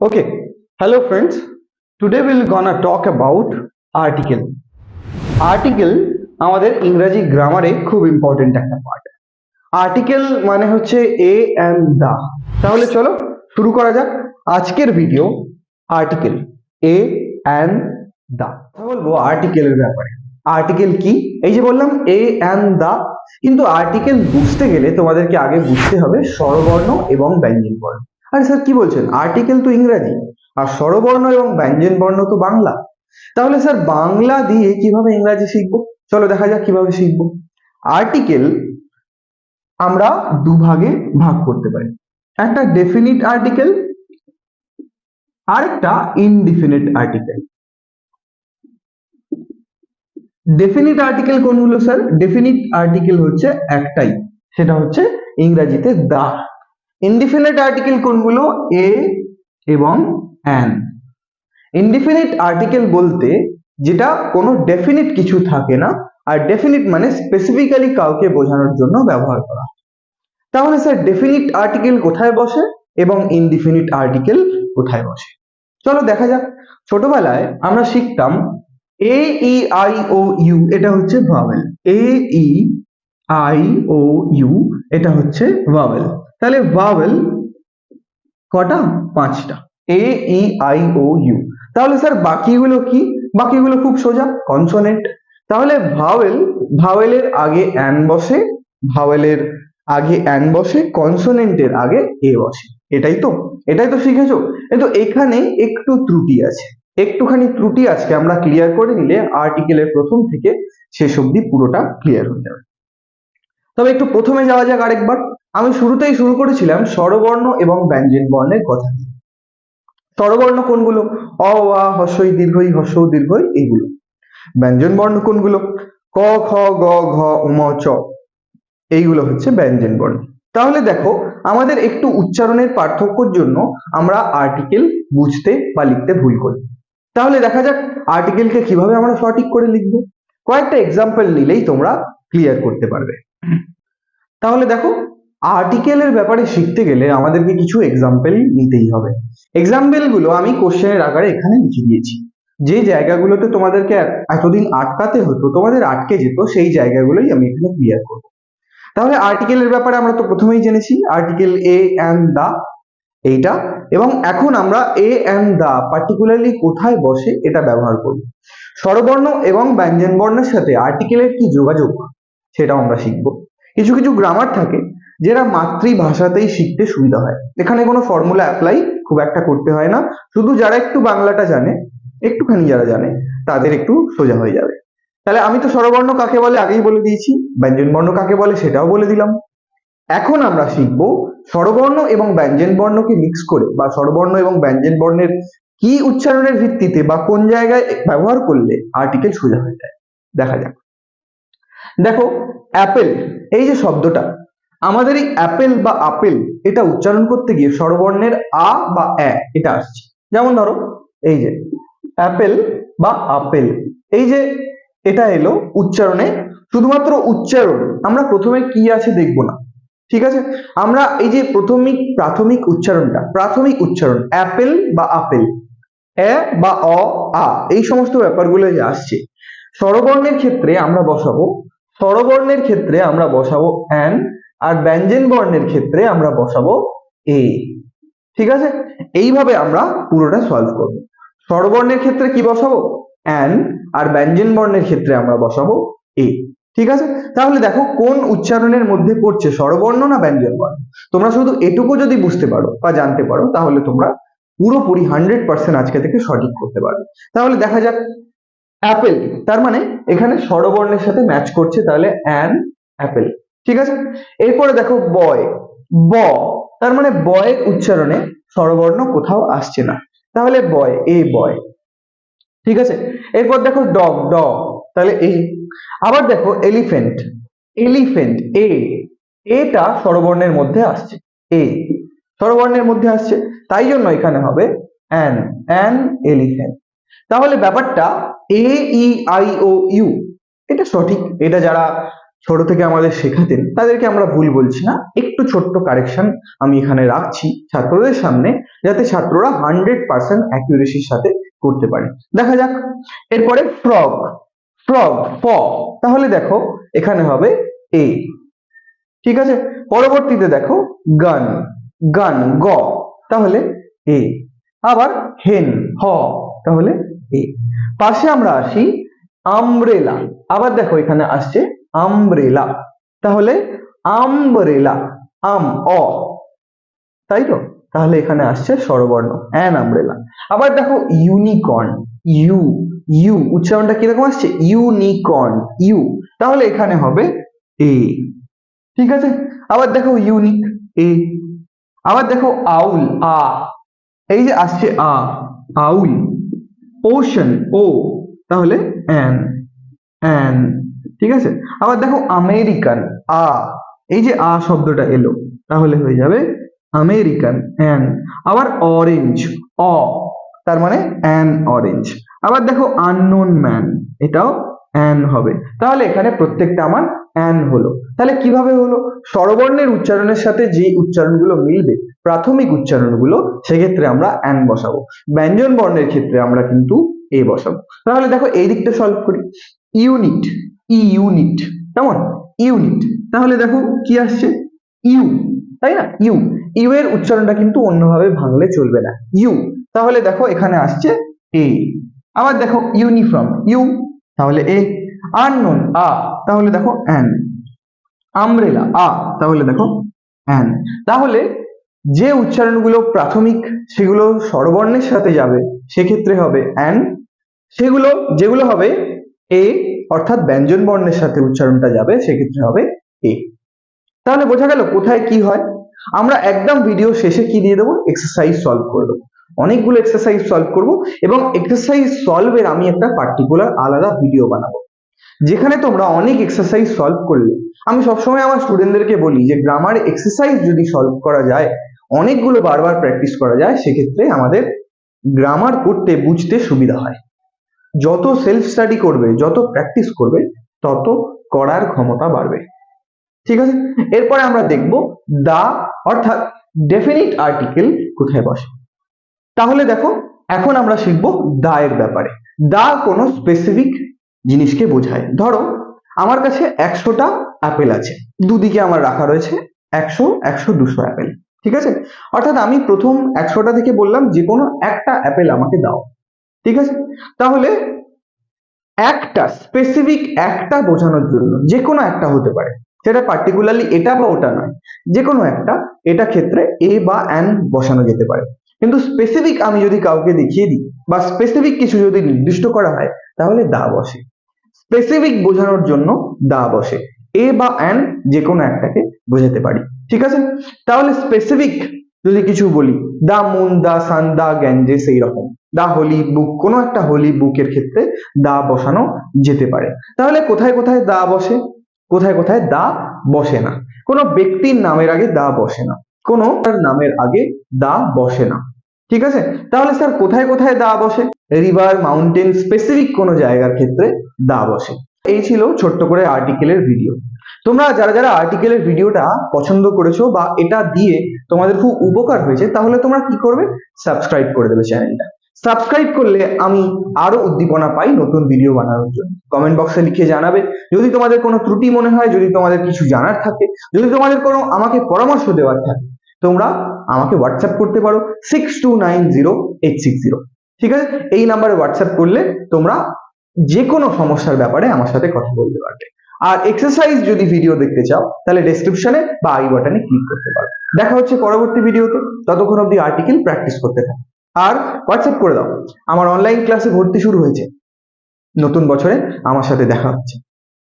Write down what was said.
Okay, hello friends. Today we'll gonna talk about article. Article আমাদের ইংরেজি গ্রামারে খুব important একটা পার্ট আর্টিকেল মানে হচ্ছে এ অ্যান্ড দা তাহলে চলো শুরু করা যাক আজকের video article a and the বলব আর্টিকেলের ব্যাপারে। আর্টিকেল কি? এই যে বললাম এ অ্যান্ড দা কিন্তু আর্টিকেল বুঝতে গেলে তোমাদেরকে আগে বুঝতে হবে স্বরবর্ণ এবং ব্যঞ্জন বর্ণ আরে স্যার, কি বলছেন? আর্টিকেল তো ইংরাজি, আর স্বরবর্ণ এবং ব্যঞ্জন বর্ণ তো বাংলা। তাহলে স্যার, বাংলা দিয়ে কীভাবে ইংরাজি শিখব? চলো দেখা যাক কীভাবে শিখব। আর্টিকেল আমরা দুভাগে ভাগ করতে পারি। একটা ডেফিনিট আর্টিকেল আর একটা ইনডিফিনিট আর্টিকেল ডেফিনিট আর্টিকেল কোনগুলো, স্যার? ডেফিনিট আর্টিকেল হচ্ছে একটাই, সেটা হচ্ছে ইংরেজিতে দা ইনডিফিনিট আর্টিকেল কোনগুলো এ এবং অ্যান ইনডিফিনিট আর্টিকেল বলতে যেটা কোনো ডেফিনিট কিছু থাকে না, আর ডেফিনিট মানে স্পেসিফিক্যালি কাউকে বোঝানোর জন্য ব্যবহার করা। তাহলে স্যার ডেফিনিট আর্টিকেল কোথায় বসে এবং ইনডিফিনিট আর্টিকেল কোথায় বসে? চলো দেখা যাক। ছোটবেলায় আমরা শিখতাম এ ই আই ও ইউ এটা হচ্ছে vowel A E I O U এটা হচ্ছে ভাওয়েল তাহলে ভাওয়েল কটা? পাঁচটা। A E I O U তাহলে স্যার বাকিগুলো কি? বাকিগুলো খুব সোজা কনসোনেন্ট তাহলে ভাওয়েল ভাওয়েলের আগে অ্যান বসে ভাওয়েলের আগে অ্যান বসে কনসোনেন্টের আগে এ বসে। এটাই তো এটাই তো শিখেছো? কিন্তু এখানে একটু ত্রুটি আছে। একটুখানি ত্রুটি আজকে আমরা ক্লিয়ার করে নিলে আর্টিকেলের প্রথম থেকে শেষ অবধি পুরোটা ক্লিয়ার হয়ে যাবে। তবে একটু প্রথমে যাওয়া যাক আরেকবার। আমি শুরুতেই শুরু করেছিলাম স্বরবর্ণ এবং ব্যঞ্জন বর্ণের কথা দিয়ে স্বরবর্ণ কোনগুলো? অ আ হস্যই দীর্ঘই হস্য দীর্ঘই এইগুলো। ব্যঞ্জন বর্ণ কোনগুলো? ক খ গ, ঘ উম চ, এইগুলো হচ্ছে ব্যঞ্জন বর্ণ তাহলে দেখো, আমাদের একটু উচ্চারণের পার্থক্যর জন্য আমরা আর্টিকেল বুঝতে বা লিখতে ভুল করি। তাহলে দেখা যাক আর্টিকেলকে কীভাবে আমরা সঠিক করে লিখব। কয়েকটা এক্সাম্পল নিলেই তোমরা ক্লিয়ার করতে পারবে। তাহলে দেখো আর্টিকেলের ব্যাপারে শিখতে গেলে আমাদেরকে কিছু এক্সাম্পল নিতেই হবে। এক্সাম্পলগুলো আমি কোশ্চেনের আকারে এখানে লিখে দিয়েছি। যে জায়গাগুলোতে তোমাদেরকে এতদিন আটকাতে হতো, তোমাদের আটকে যেত, সেই জায়গাগুলোই আমি এখানে ক্লিয়ার করব। তাহলে আর্টিকেলের ব্যাপারে আমরা তো প্রথমেই জেনেছি আর্টিকেল এ অ্যান্ড দা এইটা। এবং এখন আমরা এ অ্যান্ড দা পার্টিকুলারলি কোথায় বসে এটা ব্যবহার করব। স্বরবর্ণ এবং ব্যঞ্জন বর্ণের সাথে আর্টিকেলের কি যোগাযোগ, সেটাও আমরা শিখব। কিছু কিছু গ্রামার থাকে যেটা মাতৃভাষাতেই শিখতে সুবিধা হয়। এখানে কোনো ফর্মুলা অ্যাপ্লাই খুব একটা করতে হয় না। শুধু যারা একটু বাংলাটা জানে, একটুখানি যারা জানে, তাদের একটু সোজা হয়ে যাবে। তাহলে আমি তো স্বরবর্ণ কাকে বলে আগেই বলে দিয়েছি ব্যঞ্জন বর্ণ কাকে বলে সেটাও বলে দিলাম। এখন আমরা শিখব স্বরবর্ণ এবং ব্যঞ্জন বর্ণকে মিক্স করে বা স্বরবর্ণ এবং ব্যঞ্জন বর্ণের কি উচ্চারণের ভিত্তিতে বা কোন জায়গায় ব্যবহার করলে আর্টিকেল সোজা হয়ে যায়। দেখা যাক। দেখো অ্যাপেল এই যে শব্দটা আমাদের এই অ্যাপেল বা আপেল এটা উচ্চারণ করতে গিয়ে স্বরবর্ণের আ বা অ্যা এটা আসছে। যেমন ধরো, এই যে অ্যাপেল বা আপেল, এই যে এটা এলো উচ্চারণে, শুধুমাত্র উচ্চারণ, আমরা প্রথমে কি আছে দেখব না, ঠিক আছে? আমরা এই যে প্রাথমিক প্রাথমিক উচ্চারণটা, প্রাথমিক উচ্চারণ, অ্যাপেল বা আপেল এ বা অ, আ, এই সমস্ত ব্যাপারগুলো যে আসছে, স্বরবর্ণের ক্ষেত্রে আমরা বসাবো, স্বরবর্ণের ক্ষেত্রে আমরা বসাবো অ্যান আর ব্যঞ্জন বর্ণের ক্ষেত্রে আমরা বসাবো এ ঠিক আছে? এইভাবে আমরা পুরোটা সলভ করব। স্বরবর্ণের ক্ষেত্রে কি বসাবো? অ্যান আর ব্যঞ্জন বর্ণের ক্ষেত্রে আমরা বসাবো এ ঠিক আছে? তাহলে দেখো কোন উচ্চারণের মধ্যে পড়ছে স্বরবর্ণ না ব্যঞ্জন বর্ণ? তোমরা শুধু এটুকু যদি বুঝতে পারো বা জানতে পারো, তাহলে তোমরা পুরোপুরি হান্ড্রেড পার্সেন্ট আজকে থেকে সঠিক করতে পারবে। তাহলে দেখা যাক। অ্যাপেল, তার মানে এখানে স্বরবর্ণের সাথে ম্যাচ করছে, তাহলে অ্যান অ্যাপেল। ঠিক আছে? এরপরে দেখো বয়। ব, তার মানে বয়ের উচ্চারণে স্বরবর্ণ কোথাও আসছে না। তাহলে বয়, এ বয়। ঠিক আছে? এরপর দেখো ডগ, ড, তাহলে এ। আবার দেখো এলিফেন্ট এলিফেন্ট এ। এটা স্বরবর্ণের মধ্যে আসছে, এ। স্বরবর্ণের মধ্যে আসছে, তাই জন্য এখানে হবে অ্যান অ্যান এলিফেন্ট তাহলে ব্যাপারটা এ ই আই ও ইউ। এটা সঠিক। এটা যারা ছোট থেকে আমাদের শেখাতেন, তাদেরকে আমরা ভুল বলছি না। একটু ছোট্ট কারেকশন আমি এখানে রাখছি ছাত্রদের সামনে, যাতে ছাত্ররা হান্ড্রেড পার্সেন্ট অ্যাকিউরেসির সাথে করতে পারে। দেখা যাক। এরপরে ফ্রগ ফ্রগ ফ তাহলে দেখো, এখানে হবে এ ঠিক আছে? পরবর্তীতে দেখো গান গান গ। তাহলে এ আবার হেন হ। তাহলে এ পাশে আমরা আসি আমব্রেলা আবার দেখো, এখানে আসছে আমব্রেলা। তাহলে আমব্রেলা, আম, অ। তাই তো? তাহলে এখানে আসছে স্বরবর্ণ, অ্যান আমব্রেলা। আবার দেখো ইউনিকর্ন, ইউ ইউ, উচ্চারণটা কীরকম আসছে? Unicorn, U. তাহলে এখানে হবে এ। ঠিক আছে? আবার দেখো ইউনিক, এ। আবার দেখো আউল, আ। এই যে আসছে আ, আউল। ওশন ও। তাহলে অ্যান অ্যান। ঠিক আছে? আবার দেখো আমেরিকান, আ, এই যে আ শব্দটা এলো, তাহলে হয়ে যাবে আমেরিকান, অ্যান। আবার অরেঞ্জ, অ, তার মানে অ্যান অরেঞ্জ। আবার দেখো আননোন ম্যান, এটাও অ্যান হবে। তাহলে এখানে প্রত্যেকটা আমার অ্যান হলো। তাহলে কীভাবে হলো? স্বরবর্ণের উচ্চারণের সাথে যে উচ্চারণগুলো মিলবে, প্রাথমিক উচ্চারণগুলো, সেক্ষেত্রে আমরা অ্যান বসাবো। ব্যঞ্জন বর্ণের ক্ষেত্রে আমরা কিন্তু এ বসাবো। তাহলে দেখো এই দিকটা সলভ করি। ইউনিট ইউনিট কেমন? ইউনিট তাহলে দেখো কি আসছে? ইউ তাই না? ইউ ইউ এর উচ্চারণটা কিন্তু অন্যভাবে ভাঙলে চলবে না। ইউ তাহলে দেখো এখানে আসছে এ আবার দেখো ইউনিফর্ম ইউ তাহলে এ আননোন আ তাহলে দেখো অ্যান আমব্রেলা আ তাহলে দেখো অ্যান তাহলে যে উচ্চারণগুলো প্রাথমিক, সেগুলো স্বরবর্ণের সাথে যাবে, সেক্ষেত্রে হবে অ্যান সেগুলো, যেগুলো হবে এ অর্থাৎ ব্যঞ্জন বর্ণের সাথে উচ্চারণটা যাবে, সেক্ষেত্রে হবে এ তাহলে বোঝা গেল কোথায় কি হয়? আমরা একদম ভিডিও শেষে কি দিয়ে দেবো? এক্সারসাইজ সলভ করে দেবো। অনেকগুলো এক্সারসাইজ সলভ করব এবং এক্সারসাইজ সলভের আমি একটা পার্টিকুলার আলাদা ভিডিও বানাবো। যেখানে তোমরা অনেক এক্সারসাইজ সলভ করলে। আমি সবসময় আমার স্টুডেন্টদেরকে বলি যে গ্রামার এক্সারসাইজ যদি সলভ করা যায়, অনেকগুলো বারবার প্র্যাকটিস করা যায়, সেক্ষেত্রে আমাদের গ্রামার করতে বুঝতে সুবিধা হয়। যত সেলফ স্টাডি করবে, যত প্র্যাকটিস করবে, তত করার ক্ষমতা বাড়বে। ঠিক আছে? এরপরে আমরা দেখব দা, অর্থাৎ ডেফিনিট আর্টিকেল কোথায় বসে। তাহলে দেখো, এখন আমরা শিখব দা এর ব্যাপারে। দা কোনো স্পেসিফিক জিনিসকে বোঝায়। ধরো, আমার কাছে একশোটা অ্যাপেল আছে। দুদিকে আমার রাখা রয়েছে একশো একশো দুশো অ্যাপেল ঠিক আছে? অর্থাৎ আমি প্রথম একশোটা থেকে বললাম যে কোনো একটা অ্যাপেল আমাকে দাও। ঠিক আছে? তাহলে একটা স্পেসিফিক একটা বোঝানোর জন্য যে কোনো একটা হতে পারে। সেটা পার্টিকুলারলি এটা বা ওটা নয়। যে কোনো একটা, এটা ক্ষেত্রে এ বা অ্যান বসানো যেতে পারে। কিন্তু স্পেসিফিক আমি যদি কাউকে দেখিয়ে দিই, বা স্পেসিফিক কিছু যদি নির্দিষ্ট করা হয়, তাহলে দা বসে। স্পেসিফিক বোঝানোর জন্য দা বসে। এ বা অ্যান যে কোনো একটাকে বোঝাতে পারি। ঠিক আছে? তাহলে স্পেসিফিক যদি কিছু বলি, the moon, the San, the Ganges এই রকম। দা হোলি বুক, কোনো একটা হোলি বুকের ক্ষেত্রে দা বসানো যেতে পারে। তাহলে কোথায় কোথায় দা বসে? কোথায় কোথায় দা বসে না। কোনো ব্যক্তির নামের আগে দা বসে না। কোনো নামের আগে দা বসে না। ঠিক আছে? তাহলে স্যার, কোথায় কোথায় দা বসে? রিভার, মাউন্টেন, স্পেসিফিক কোনো জায়গার ক্ষেত্রে দা বসে। এই ছিল ছোট্ট করে আর্টিকেলের ভিডিও। তোমরা যারা যারা আর্টিকেলের ভিডিওটা পছন্দ করেছ বা এটা দিয়ে তোমাদের খুব উপকার হয়েছে, তাহলে তোমরা কি করবে? সাবস্ক্রাইব করে দেবে চ্যানেলটা সাবস্ক্রাইব করলে আমি আরও উদ্দীপনা পাই নতুন ভিডিও বানানোর জন্য। কমেন্ট বক্সে লিখে জানাবে। যদি তোমাদের কোনো ত্রুটি মনে হয়, যদি তোমাদের কিছু জানার থাকে, যদি তোমাদের কোনো আমাকে পরামর্শ দেওয়ার থাকে, তোমরা আমাকে হোয়াটসঅ্যাপ করতে পারো six two nine zero eight six zero ঠিক আছে? এই নাম্বারে হোয়াটসঅ্যাপ করলে তোমরা যে কোনো সমস্যার ব্যাপারে আমার সাথে কথা বলতে পারবে। আর এক্সারসাইজ যদি ভিডিও দেখতে চাও, তাহলে ডেসক্রিপশনে বা আই বাটনে ক্লিক করতে পারো। দেখা হচ্ছে পরবর্তী ভিডিওতে ততক্ষণ অব্দি আর্টিকেল প্র্যাকটিস করতে থাকো। আর হোয়াটসঅ্যাপ করে দাও। আমার অনলাইন ক্লাসে ভর্তি শুরু হয়েছে। নতুন বছরে আমার সাথে দেখা হচ্ছে।